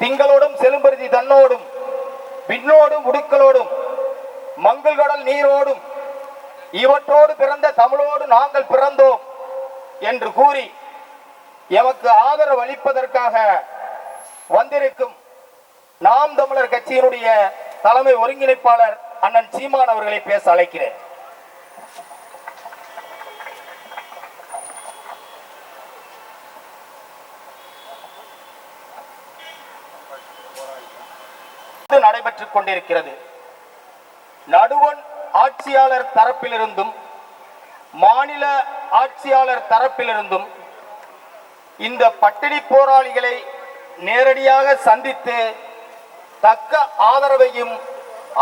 திங்களோடும் செலும்பருதி தன்னோடும் விண்ணோடும் உடுக்களோடும் மங்கள் கடல் நீரோடும் இவற்றோடு பிறந்த தமிழோடு நாங்கள் பிறந்தோம் என்று கூறி எமக்கு ஆதரவு அளிப்பதற்காக வந்திருக்கும் நாம் தமிழர் கட்சியினுடைய தலைமை ஒருங்கிணைப்பாளர் அண்ணன் சீமான் அவர்களை பேச அழைக்கிறேன் இது நடைபெற்றுக் கொண்டிருக்கிறது. நடுவன் ஆட்சியாளர் தரப்பிலிருந்தும் மாநில ஆட்சியாளர் தரப்பிலிருந்தும் இந்த பட்டினி போராளிகளை நேரடியாக சந்தித்து தக்க ஆதரவையும்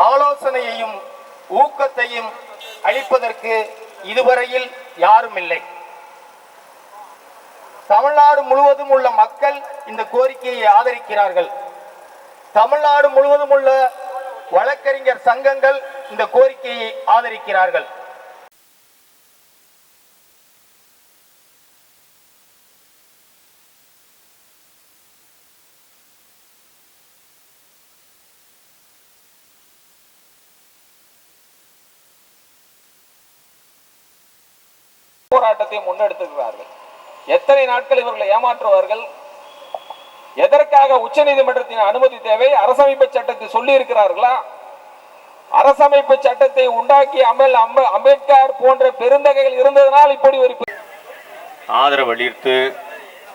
ஆலோசனையையும் ஊக்கத்தையும் அளிப்பதற்கு இதுவரையில் யாரும் இல்லை தமிழ்நாடு முழுவதும் உள்ள மக்கள் இந்த கோரிக்கையை ஆதரிக்கிறார்கள். தமிழ்நாடு முழுவதும் உள்ள வழக்கறிஞர் சங்கங்கள் இந்த கோரிக்கையை ஆதரிக்கிறார்கள். போராட்டத்தை முன்னெடுத்திருக்கிறார்கள். எத்தனை நாட்கள் இவர்களை ஏமாற்றுவார்கள்? எதற்காக உச்சநீதிமன்றத்தின் அனுமதி தேவை? அரசமைப்பு சட்டத்தை சொல்லி இருக்கிறார்களா அரசமைப்பு சட்டத்தை உண்டாக்கி அமல் அம்ப- அம்பேத்கர் போன்ற பெருந்தகைகள் இருந்ததனால் இப்படி ஒரு ஆதரவளித்து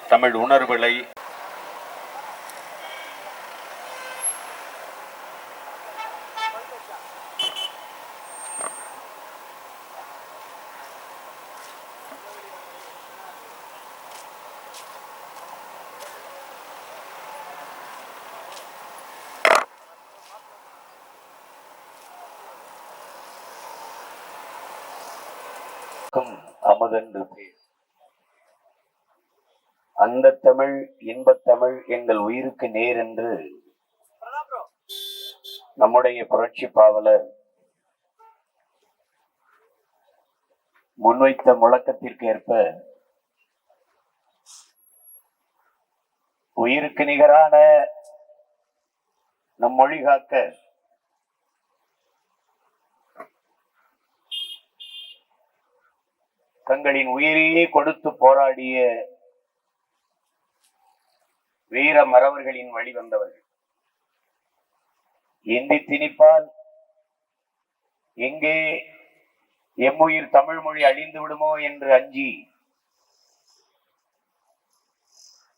தமிழ் உணர்வுகளை அமுதென்று பேர். அந்த தமிழ் இன்பத் தமிழ் எங்கள் உயிருக்கு நேர் என்று நம்முடைய புரட்சி பாவலர் முன்வைத்த முழக்கத்திற்கு ஏற்ப உயிருக்கு நிகரான நம் மொழி காக்க தங்களின் உயிரையே கொடுத்து போராடிய வீர மறவர்களின் வழி வந்தவர்கள். இந்தி திணிப்பால் எங்கே எம்முயிர் தமிழ் மொழி அழிந்து விடுமோ என்று அஞ்சி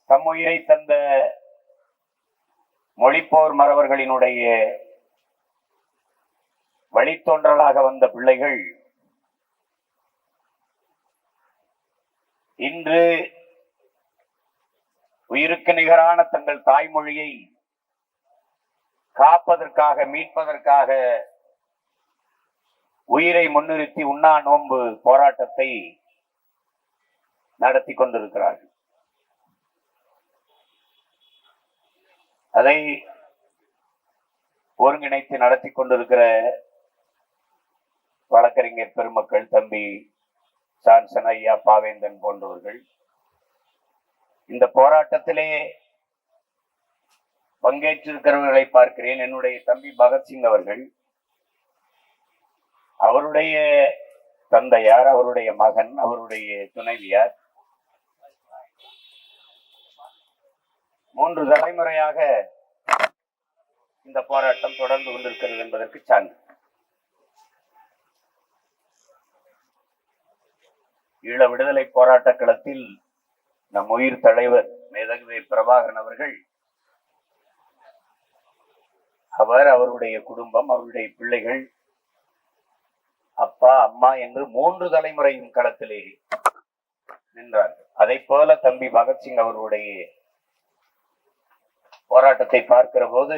தம்முயிரை தந்த மொழிப்போர் மறவர்களினுடைய வழித்தோன்றலாக வந்த பிள்ளைகள் இன்று உயிருக்கு நிகரான தங்கள் தாய்மொழியை காப்பதற்காக மீட்பதற்காக உயிரை முன்னிறுத்தி உண்ணா நோன்பு போராட்டத்தை நடத்தி கொண்டிருக்கிறார்கள். அதை ஒருங்கிணைத்து நடத்தி கொண்டிருக்கிற வழக்கறிஞர் பெருமக்கள் தம்பி சான்சன் ஐயா பாவேந்தன் போன்றவர்கள் இந்த போராட்டத்திலே பங்கேற்றிருக்கிறவர்களை பார்க்கிறேன். என்னுடைய தம்பி பகத்சிங் அவர்கள் அவருடைய தந்தையார் அவருடைய மகன் அவருடைய துணைவியார் மூன்று தலைமுறையாக இந்த போராட்டம் தொடர்ந்து கொண்டிருக்கிறது என்பதற்கு சான்று. ஈழ விடுதலை போராட்ட களத்தில் நம் உயிர் தலைவர் மேதகுவே பிரபாகரன் அவர்கள் அவர் அவருடைய குடும்பம் அவருடைய பிள்ளைகள் அப்பா அம்மா என்று மூன்று தலைமுறையும் களத்திலே நின்றார்கள். அதை போல தம்பி பகத்சிங் அவருடைய போராட்டத்தை பார்க்கிற போது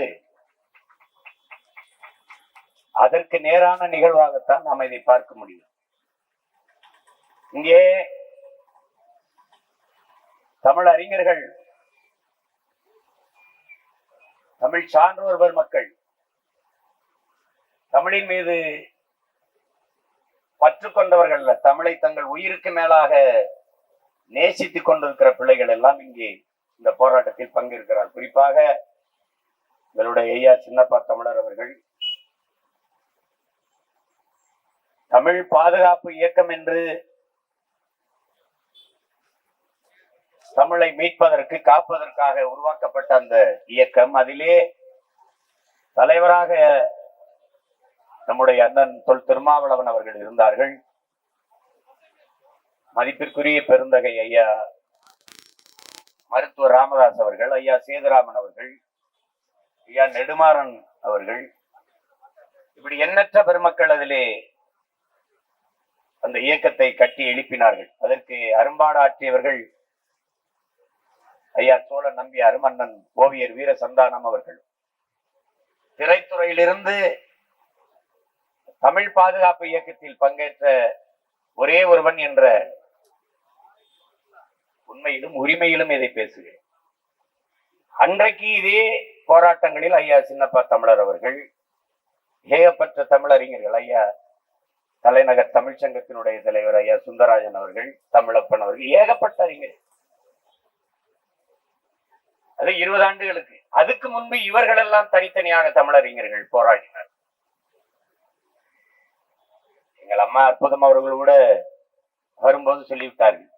அதற்கு நேரான நிகழ்வாகத்தான் நாம் இதை பார்க்க முடியும். இங்கே தமிழ் அறிஞர்கள் தமிழ் சான்றோர் பெருமக்கள் தமிழின் மீது பற்று கொண்டவர்கள் அல்ல. தமிழை தங்கள் உயிருக்கு மேலாக நேசித்துக் கொண்டிருக்கிற பிள்ளைகள் எல்லாம் இங்கே இந்த போராட்டத்தில் பங்கேற்கிறார் குறிப்பாக எங்களுடைய ஐயா சின்னப்பா தமிழர் அவர்கள் தமிழ் பாதுகாப்பு இயக்கம் என்று தமிழை மீட்பதற்கு காப்பதற்காக உருவாக்கப்பட்ட அந்த இயக்கம் அதிலே தலைவராக நம்முடைய அண்ணன் தொல் திருமாவளவன் அவர்கள் இருந்தார்கள். மதிப்பிற்குரிய பெருந்தகை ஐயா மருத்துவர் ராமதாஸ் அவர்கள் ஐயா சேதுராமன் அவர்கள் ஐயா நெடுமாறன் அவர்கள். இப்படி எண்ணற்ற பெருமக்கள் அதிலே அந்த இயக்கத்தை கட்டி எழுப்பினார்கள். அதற்கு அரும்பாடாற்றியவர்கள் ஐயா சோழ நம்பியார் மன்னன் ஓவியர் வீர சந்தானம் அவர்கள். திரைத்துறையிலிருந்து தமிழ் பாதுகாப்பு இயக்கத்தில் பங்கேற்ற ஒரே ஒருவன் என்ற உண்மையிலும் உரிமையிலும் இதை பேசுகிறேன். அன்றைக்கு இதே போராட்டங்களில் ஐயா சின்னப்பா தமிழர் அவர்கள் ஏகப்பட்ட தமிழறிஞர்கள் ஐயா தலைநகர் தமிழ்ச்சங்கத்தினுடைய தலைவர் ஐயா சுந்தராஜன் அவர்கள் தமிழப்பன் அவர்கள் ஏகப்பட்ட அறிஞர் அது இருபது ஆண்டுகளுக்கு. அதுக்கு முன்பு இவர்கள் எல்லாம் தனித்தனியாக தமிழறிஞர்கள் போராடினர். எங்கள் அம்மா அற்புதம் அவர்கள் கூட வரும்போது சொல்லிவிட்டார்கள்.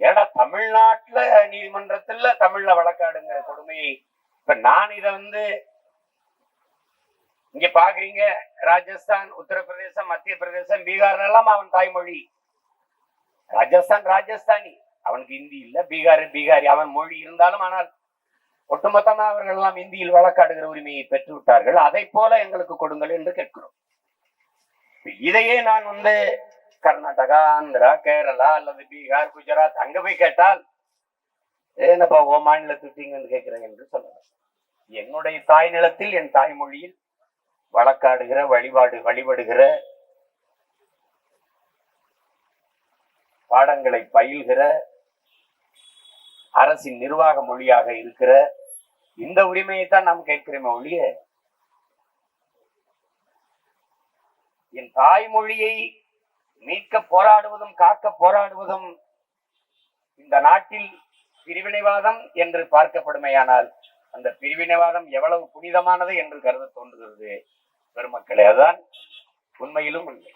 ஏடா தமிழ்நாட்டுல நீதிமன்றத்துல தமிழ்ல வழக்காடுங்கிற கொடுமையை இப்ப நான் இத வந்து இங்க பாக்குறீங்க ராஜஸ்தான் உத்தரப்பிரதேசம் மத்திய பிரதேசம் பீகார் எல்லாம் அவன் தாய்மொழி. ராஜஸ்தான் ராஜஸ்தானி. அவனுக்கு இந்தி இல்ல. பீகாரி பீகாரி அவன் மொழி இருந்தாலும் ஆனால் ஒட்டுமொத்தமா அவர்கள் எல்லாம் இந்தியில் வழக்காடுகிற உரிமையை பெற்று விட்டார்கள் அதை போல எங்களுக்கு கொடுங்கள் என்று கேட்கிறோம். இதையே நான் வந்து கர்நாடகா ஆந்திரா கேரளா அல்லது பீகார் குஜராத் அங்க போய் கேட்டால் ஏனப்பா ஓ மாநிலத்துட்டீங்கன்னு கேட்கிறேன் என்று சொல்லலாம் என்னுடைய தாய் நிலத்தில் என் தாய்மொழியில் வழக்காடுகிற வழிபாடு வழிபடுகிற பாடங்களை பயில்கிற அரசின் நிர்வாக மொழியாக இருக்கிற இந்த உரிமையை தான் நாம் கேட்கிறோமே ஒழிய என் தாய்மொழியை மீட்க போராடுவதும் காக்க போராடுவதும் இந்த நாட்டில் பிரிவினைவாதம் என்று பார்க்கப்படுமையானால் அந்த பிரிவினைவாதம் எவ்வளவு புனிதமானது என்று கருத தோன்றுகிறது பெருமக்களே. அதுதான் உண்மையிலும் உண்மை.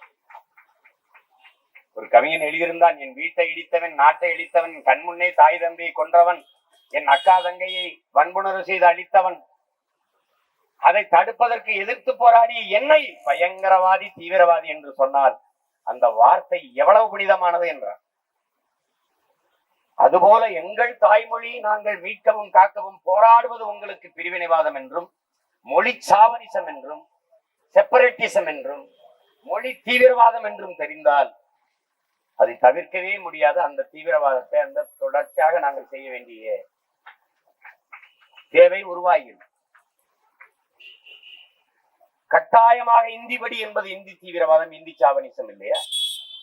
ஒரு கவிஞன் எழுதியிருந்தான் என் வீட்டை இடித்தவன் நாட்டை இடித்தவன் கண்முன்னே தாய் தந்தையை கொன்றவன் என் அக்கா தங்கையை வன்புணர்வு செய்து அழித்தவன் அதை தடுப்பதற்கு எதிர்த்து போராடிய என்னை பயங்கரவாதி தீவிரவாதி என்று சொன்னால் அந்த வார்த்தை எவ்வளவு புனிதமானது என்றார். அதுபோல எங்கள் தாய்மொழி நாங்கள் மீட்கவும் காக்கவும் போராடுவது உங்களுக்கு பிரிவினைவாதம் என்றும் மொழி சாவனிசம் என்றும் செப்பரேட்டிசம் என்றும் மொழி தீவிரவாதம் என்றும் தெரிந்தால் அதை தவிர்க்கவே முடியாத அந்த தீவிரவாதத்தை அந்த தொடர்ச்சியாக நாங்கள் செய்ய வேண்டிய தேவை உருவாகிறது கட்டாயமாக இந்தி படி என்பது இந்தி தீவிரவாதம் இந்தி சாவனிசம் இல்லையா?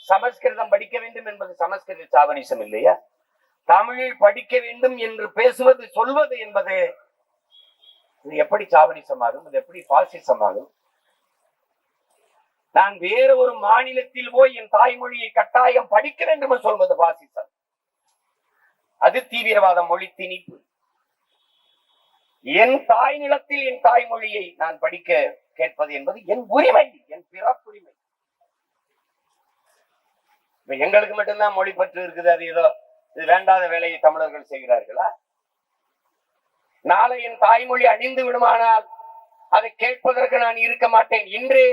சமஸ்கிருதம் படிக்க வேண்டும் என்பது சமஸ்கிருத சாவனிசம் இல்லையா? தமிழில் படிக்க வேண்டும் என்று பேசுவது சொல்வது என்பது இது எப்படி சாவனிசமாகும் இது எப்படி பாசிசமாகும்? நான் வேற ஒரு மாநிலத்தில் போய் என் தாய்மொழியை கட்டாயம் படிக்க வேண்டும் என்று சொல்வது பாசிசம் அது தீவிரவாத மொழி திணிப்பு. என் தாய் நிலத்தில் என் தாய்மொழியை நான் படிக்க கேட்பது என்பது என் உரிமை என் பிறப்புரிமை. இப்ப எங்களுக்கு மட்டும்தான் மொழி பற்று இருக்குது அது ஏதோ இது வேண்டாத வேலையை தமிழர்கள் செய்கிறார்களா? நாளை என் தாய்மொழி அழிந்து விடுமானால் அதை கேட்பதற்கு நான் இருக்க மாட்டேன். இன்றே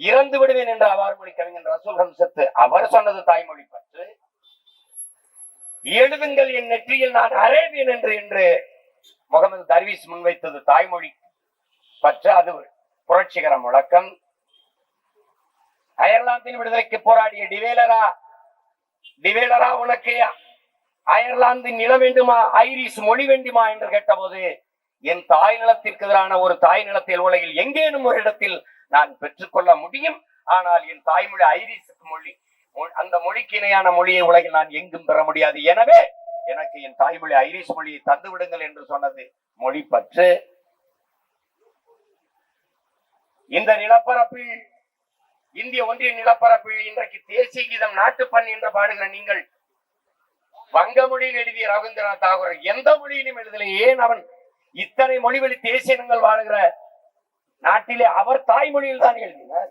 இறந்து விடுவேன் என்று அவார் மொழி கவிஞர் ரசூல் ஹம்சத்து அவர் சொன்னது தாய்மொழி பற்று. எழுதுங்கள் என் நெற்றியில் நான் அரேபியன் என்று என்று முகமது தர்வீஸ் முன்வைத்தது தாய்மொழி பற்று. அது புரட்சிகர முழக்கம். அயர்லாந்தின் விடுதலைக்கு போராடிய டிவேலரா டிவேலரா உனக்கு அயர்லாந்து நில வேண்டுமா? ஐரிஷ் மொழி வேண்டுமா? என்று கேட்டபோது என் தாய் நிலத்திற்கு எதிரான ஒரு தாய் நிலத்தில் உலகில் எங்கேனும் ஒரு இடத்தில் நான் பெற்றுக்கொள்ள முடியும். ஆனால் என் தாய்மொழி ஐரிஸுக்கு மொழி. அந்த மொழிக்கு இணையான மொழியை உலகில் நான் எங்கும் பெற முடியாது. எனவே எனக்கு என் தாய்மொழி ஐரிஷ் மொழியை தந்து விடுங்கள் என்று சொன்னது மொழி பற்று. இந்த நிலப்பரப்பில் இந்திய ஒன்றிய நிலப்பரப்பில் இன்றைக்கு தேசிய கீதம் நாட்டுப்பண் என்று பாடுகிற நீங்கள் வங்க மொழியில் எழுதிய ரவீந்திரநாத் தாகூர் எந்த மொழியிலும் எழுதல. ஏன் அவன் இத்தனை மொழிவழி தேசியங்கள் வாழுகிற நாட்டிலே அவர் தாய்மொழியில் தான் எழுதினார்.